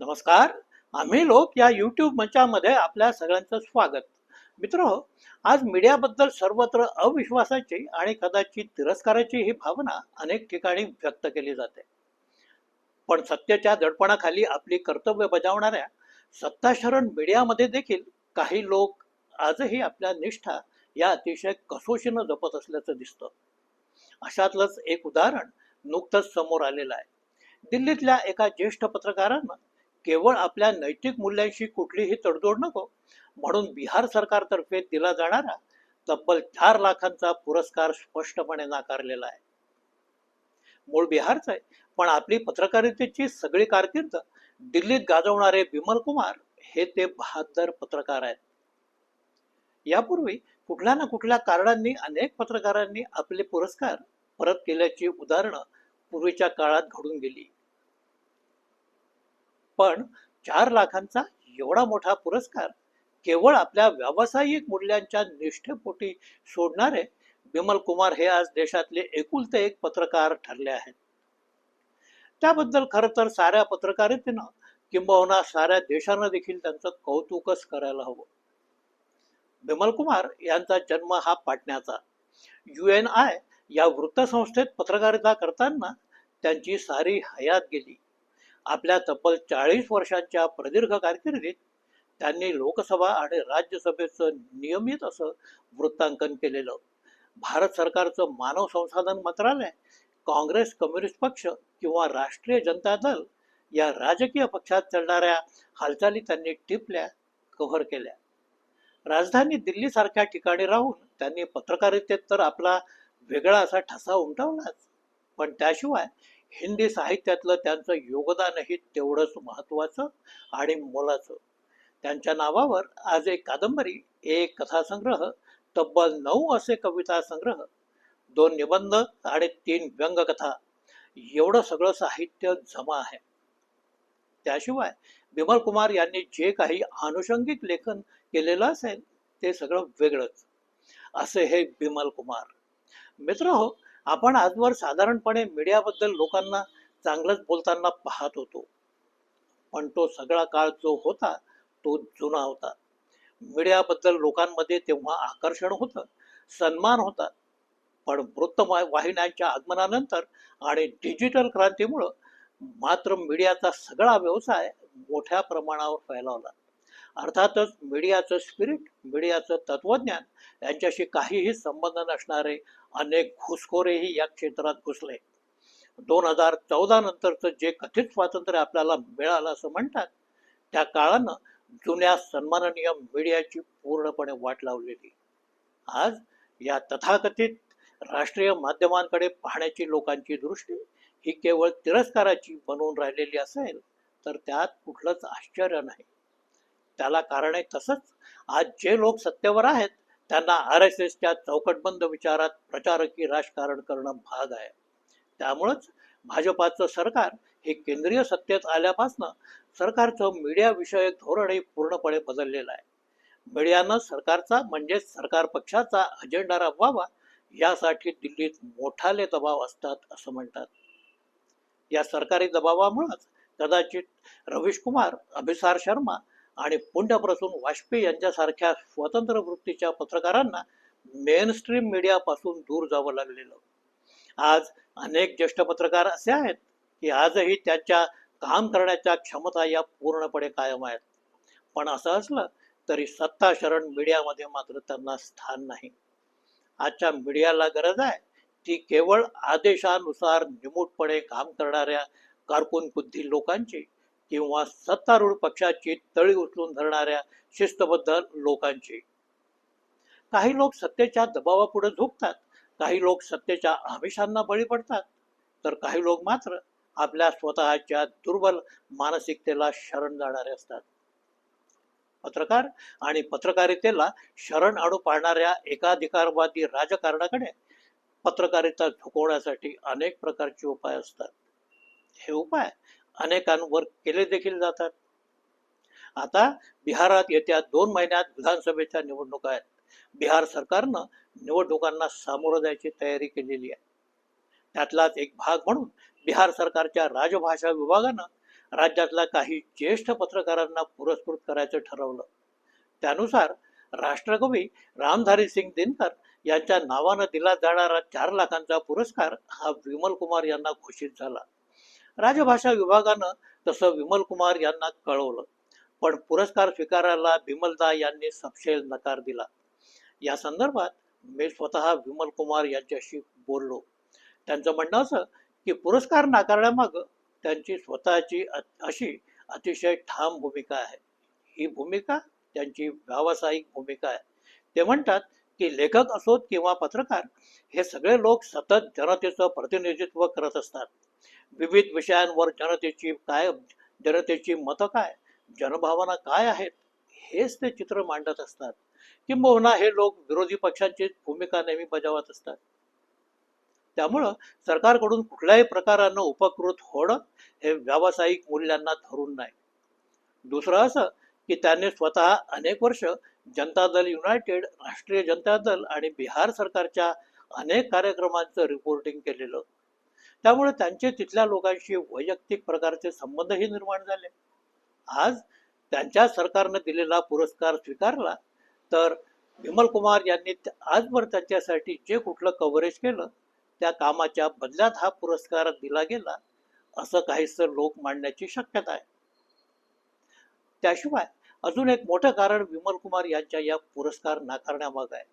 नमस्कार. आम्ही लोक या यूट्यूब मंचामध्ये आपल्या सगळ्यांचं स्वागत. मित्र आज मीडियाबद्दल सर्वत्र अविश्वासाची आणि कदाचित तिरस्काराची ही भावना अनेक ठिकाणी व्यक्त केली जाते. पण सत्तेच्या दडपणाखाली आपली कर्तव्य बजावणाऱ्या सत्ताशरण मीडियामध्ये देखील काही लोक आजही आपल्या निष्ठा या अतिशय कसोशीनं जपत असल्याचं दिसतं. अशातलंच एक उदाहरण नुकतंच समोर आलेलं आहे. दिल्लीतल्या एका ज्येष्ठ पत्रकारानं केवळ आपल्या नैतिक मूल्यांशी कुठलीही तडजोड नको म्हणून बिहार सरकारतर्फे दिला जाणारा तब्बल चार लाखांचा पुरस्कार स्पष्टपणे नाकारलेला आहे. मूळ बिहारच आहे पण आपली पत्रकारितेची सगळी कारकीर्द दिल्लीत गाजवणारे बिमल कुमार हे ते बहादर पत्रकार आहेत. यापूर्वी कुठल्या ना कुठल्या कारणांनी अनेक पत्रकारांनी आपले पुरस्कार परत केल्याची उदाहरणं पूर्वीच्या काळात घडून गेली. पण चार लाखांचा एवढा मोठा पुरस्कार केवळ आपल्या व्यावसायिक मूल्यांच्या निष्ठेपोटी सोडणारे बिमल कुमार हे आज देशातले एकुलते एक पत्रकार ठरले आहेत. त्याबद्दल खर तर साऱ्या पत्रकारितेनं किंबहुना साऱ्या देशानं देखील त्यांचं कौतुकच करायला हवं. बिमल कुमार यांचा जन्म हा पाटण्याचा. यू एन आय या वृत्तसंस्थेत पत्रकारिता करताना त्यांची सारी हयात गेली. आपल्या तब्बल चाळीस वर्षांच्या प्रदीर्घ कारकिर्दीत त्यांनी लोकसभा आणि राज्यसभेचं नियमित असं वृत्तांकन केलेलं. भारत सरकारचं मानव संसाधन मंत्रालय काँग्रेस कम्युनिस्ट पक्ष किंवा राष्ट्रीय जनता दल या राजकीय पक्षात चालणाऱ्या हालचाली त्यांनी टिपल्या कव्हर केल्या. राजधानी दिल्लीसारख्या ठिकाणी राहून त्यांनी पत्रकारितेत तर आपला वेगळा असा ठसा उमटवलाच पण त्याशिवाय हिंदी साहित्यातलं त्यांचं योगदानही तेवढंच महत्वाचं आणि मोलाचं. त्यांच्या नावावर आज एक कादंबरी एक कथासंग्रह तब्बल नऊ असे कविता संग्रह दोन निबंध आणि तीन व्यंगकथा. एवढं सगळं साहित्य जमा आहे. त्याशिवाय बिमल कुमार यांनी जे काही आनुषंगिक लेखन केलेलं असेल ते सगळं वेगळंच. असे हे बिमल कुमार. मित्र हो आपण आजवर साधारणपणे मीडियाबद्दल लोकांना चांगलंच बोलताना पाहत होतो. पण तो सगळा काळ जो होता तो जुना होता. मीडियाबद्दल लोकांमध्ये तेव्हा आकर्षण होतं सन्मान होता. पण वृत्तवाहिन्यांच्या आगमनानंतर आणि डिजिटल क्रांतीमुळं मात्र मीडियाचा सगळा व्यवसाय मोठ्या प्रमाणावर फैलावला. अर्थातच मीडियाचं स्पिरिट मीडियाचं तत्वज्ञान यांच्याशी काहीही संबंध नसणारे अनेक घुसखोरेही या क्षेत्रात घुसले. दोन हजार चौदा नंतरचं जे कथित स्वातंत्र्य आपल्याला मिळालं असं म्हणतात त्या काळानं जुन्या सन्माननीय मीडियाची पूर्णपणे वाट लावलेली आज या तथाकथित राष्ट्रीय माध्यमांकडे पाहण्याची लोकांची दृष्टी ही केवळ तिरस्काराची बनवून राहिलेली असेल तर त्यात कुठलंच आश्चर्य नाही. त्याला कारण आहे तसंच आज जे लोक सत्तेवर आहेत त्यांना आर एस एसच्या चौकटबंद विचारात प्रचारकी राजकारण करणं भाग आहे. त्यामुळंच भाजपाचं सरकार हे केंद्रीय सत्तेत आल्यापासनं सरकारचं मीडिया विषयक धोरणही पूर्णपणे बदललेलं आहे. मीडियानं सरकारचा म्हणजेच सरकार पक्षाचा अजेंडा राबवावा यासाठी दिल्लीत मोठाले दबाव असतात असं म्हणतात. या सरकारी दबावामुळेच कदाचित रवीश कुमार अभिसार शर्मा आणि पुंडप्रसून वाजपेयी यांच्यासारख्या स्वतंत्र वृत्तीच्या पत्रकारांना मेन स्ट्रीम मीडियापासून दूर जावं लागलेलं. आज अनेक ज्येष्ठ पत्रकार असे आहेत की आजही त्यांच्या काम करण्याच्या क्षमता या पूर्णपणे कायम आहेत. पण असं असलं तरी सत्ता शरण मीडियामध्ये मात्र त्यांना स्थान नाही. आजच्या मीडियाला गरज आहे ती केवळ आदेशानुसार निमूटपणे काम करणाऱ्या कारकून बुद्धी लोकांची किंवा सत्तारूढ पक्षाची तळी उचलून धरणाऱ्या शिस्तबद्ध लोकांची. काही लोक सत्तेच्या दबावापुढे झुकतात काही लोक सत्तेच्या आमिषांना बळी पडतात तर काही लोक मात्र आपल्या स्वतःच्या दुर्बल मानसिकतेला शरण जाणारे असतात. पत्रकार आणि पत्रकारितेला शरण आणू पाळणाऱ्या एकाधिकारवादी राजकारणाकडे पत्रकारिता झुकवण्यासाठी अनेक प्रकारचे उपाय असतात. हे उपाय अनेकांवर केले देखील जातात. आता बिहारात येत्या दोन महिन्यात विधानसभेच्या निवडणुका आहेत. बिहार सरकारनं निवडणुकांना सामोरं जायची तयारी केलेली आहे. त्यातलाच एक भाग म्हणून बिहार सरकारच्या राजभाषा विभागानं राज्यातल्या काही ज्येष्ठ पत्रकारांना पुरस्कृत करायचं ठरवलं. त्यानुसार राष्ट्रकवी रामधारी सिंग दिनकर यांच्या नावानं दिला जाणारा चार लाखांचा पुरस्कार हा विमल कुमार यांना घोषित झाला. राजभाषा विभागानं तसं विमल कुमार यांना कळवलं. पण पुरस्कार स्वीकारायला बिमलदा यांनी सपशेल नकार दिला. या संदर्भात मी स्वतः विमल कुमार यांच्याशी बोललो. त्यांचं म्हणणं असं की पुरस्कार नाकारण्यामाग त्यांची स्वतःची अशी अतिशय ठाम भूमिका आहे. ही भूमिका त्यांची व्यावसायिक भूमिका आहे. ते म्हणतात की लेखक असोत किंवा पत्रकार हे सगळे लोक सतत जनतेचं प्रतिनिधित्व करत असतात. विविध विषयांवर जनतेची काय जनतेची मतं काय जनभावना काय आहेत हेच ते चित्र मांडत असतात. किंबहुना हे लोक विरोधी पक्षांची भूमिका नेहमी बजावत असतात. त्यामुळं सरकारकडून कुठल्याही प्रकारानं उपकृत होणं हे व्यावसायिक मूल्यांना धरून नाही. दुसरं असं की त्यांनी स्वतः अनेक वर्ष जनता दल युनायटेड राष्ट्रीय जनता दल आणि बिहार सरकारच्या अनेक कार्यक्रमांचं रिपोर्टिंग केलेलं. त्यामुळे त्यांचे तिथल्या लोकांशी वैयक्तिक प्रकारचे संबंधही निर्माण झाले. आज त्यांच्या सरकारनं दिलेला पुरस्कार स्वीकारला तर विमल कुमार यांनी आजवर त्यांच्यासाठी जे कुठलं कव्हरेज केलं त्या कामाच्या बदल्यात हा पुरस्कार दिला गेला असं काहीसं लोक मांडण्याची शक्यता आहे. त्याशिवाय अजून एक मोठं कारण विमल कुमार यांच्या या पुरस्कार नाकारण्यामाग आहे.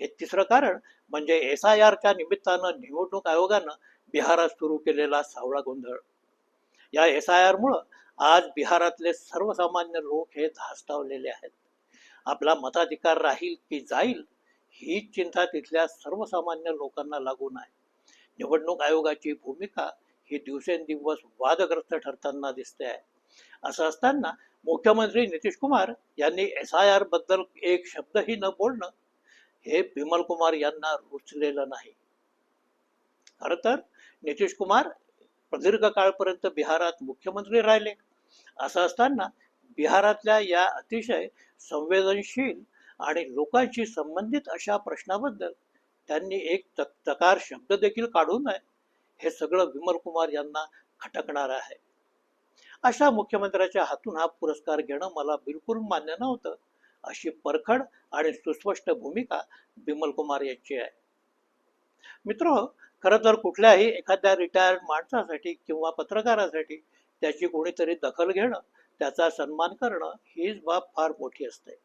हे तिसरं कारण म्हणजे एस आय आरच्या निमित्तानं निवडणूक आयोगानं बिहारात सुरू केलेला सावळा गोंधळ. या एस आय आरमुळं आज बिहारातले सर्वसामान्य लोक हे धास्तावलेले आहेत. आपला मताधिकार राहील की जाईल ही चिंता तिथल्या सर्वसामान्य लोकांना लागून आहे. निवडणूक आयोगाची भूमिका ही दिवसेंदिवस वादग्रस्त ठरताना दिसते आहे. असं असताना मुख्यमंत्री नितीश कुमार यांनी एस आय आरबद्दल एक शब्दही न बोलणं हे बिमल कुमार यांना रुचलेलं नाही. खर तर नितीश कुमार प्रदीर्घ काळपर्यंत बिहारात मुख्यमंत्री राहिले. असं असताना बिहारातल्या या अतिशय संवेदनशील आणि लोकांशी संबंधित अशा प्रश्नाबद्दल त्यांनी एक तक तकार शब्द देखील काढू नये हे सगळं विमल कुमार यांना खटकणार आहे. अशा मुख्यमंत्र्याच्या हातून हा पुरस्कार घेणं मला बिलकुल मान्य नव्हतं. अशी परखड आणि सुस्पष्ट भूमिका बिमल कुमार यांची आहे. मित्र खरं तर कुठल्याही एखाद्या रिटायर्ड माणसासाठी किंवा पत्रकारासाठी त्याची कोणीतरी दखल घेणं त्याचा सन्मान करणं हीच बाब फार मोठी असते.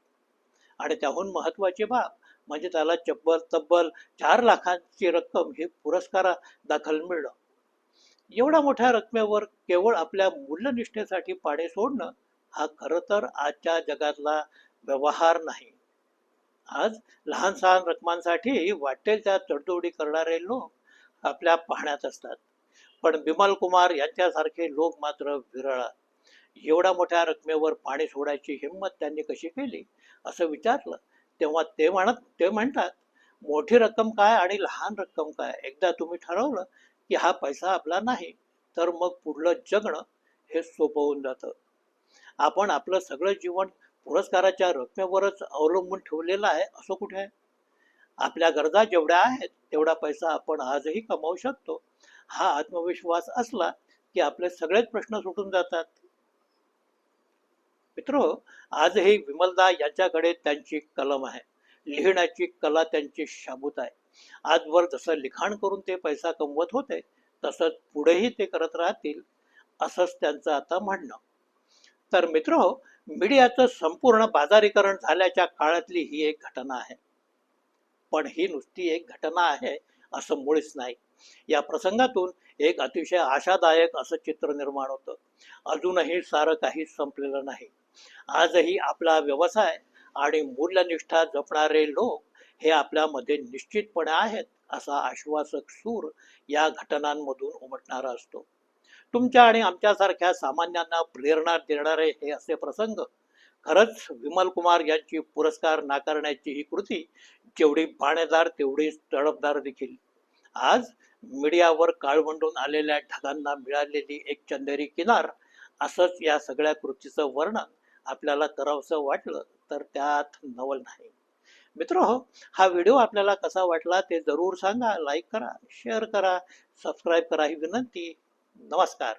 आणि त्याहून महत्वाची बाब म्हणजे त्याला चब्बल तब्बल चार लाखांची रक्कम ही पुरस्कारा दाखल मिळणं. एवढ्या मोठ्या रकमेवर केवळ आपल्या मूल्यनिष्ठेसाठी पाणी सोडणं हा खरं तर आजच्या जगातला व्यवहार नाही. आज लहान सहान रकमांसाठी वाटेल त्या तडजोडी करणारे लोक आपल्या पाहण्यात असतात. पण बिमल कुमार यांच्यासारखे लोक मात्र विरळा एवढ्या मोठ्या रकमेवर पाणी सोडायची हिंमत त्यांनी कशी केली? असं विचारलं. तेव्हा ते म्हणत ते म्हणतात मोठी रक्कम काय आणि लहान रक्कम काय? एकदा तुम्ही ठरवलं की हा पैसा आपला नाही तर मग पुढलं जगणं हे सोपं होऊन जातं. आपण आपलं सगळं जीवन पुरस्काराच्या रकमेवरच अवलंबून ठेवलेलं आहे असं कुठे आहे? आपल्या गरजा जेवढ्या आहेत तेवढा पैसा आपण आजही कमावू शकतो. हा आत्मविश्वास असला की आपले सगळेच प्रश्न सुटून जातात. मित्र आजही विमलदा यांच्याकडे त्यांची कलम आहे. लिहिण्याची कला त्यांची शाबूत आहे. आजवर जसं लिखाण करून ते पैसा कमवत होते तसंच पुढेही ते करत राहतील असंच त्यांचं आता म्हणणं. तर मित्र मीडियाचं संपूर्ण बाजारीकरण झाल्याच्या काळातली ही एक घटना आहे. पण ही नुसती एक घटना आहे असं मुळीच नाही. या प्रसंगातून एक अतिशय आशादायक असं चित्र निर्माण होतं. अजूनही सारं काही संपलेलं नाही. आजही आपला व्यवसाय आणि मूल्यनिष्ठा जपणारे लोक हे आपल्यामध्ये निश्चितपणे आहेत असा आश्वासक सूर या घटनांमधून उमटणारा असतो. तुमच्या आणि आमच्यासारख्या सामान्यांना प्रेरणा देणारे हे असे प्रसंग खरंच विमल कुमार यांची पुरस्कार नाकारण्याची ही कृती जेवढी बाणेदार तेवढी तडफदार देखील. आज मीडियावर काळवंडून आलेल्या ढगांना मिळालेली एक चंदेरी किनार असंच या सगळ्या कृतीचं वर्णन आपल्याला करावंसं वाटलं तर त्यात नवल नाही. मित्र हो हा व्हिडिओ आपल्याला कसा वाटला ते जरूर सांगा लाईक करा शेअर करा सबस्क्राईब करा ही विनंती. नमस्कार.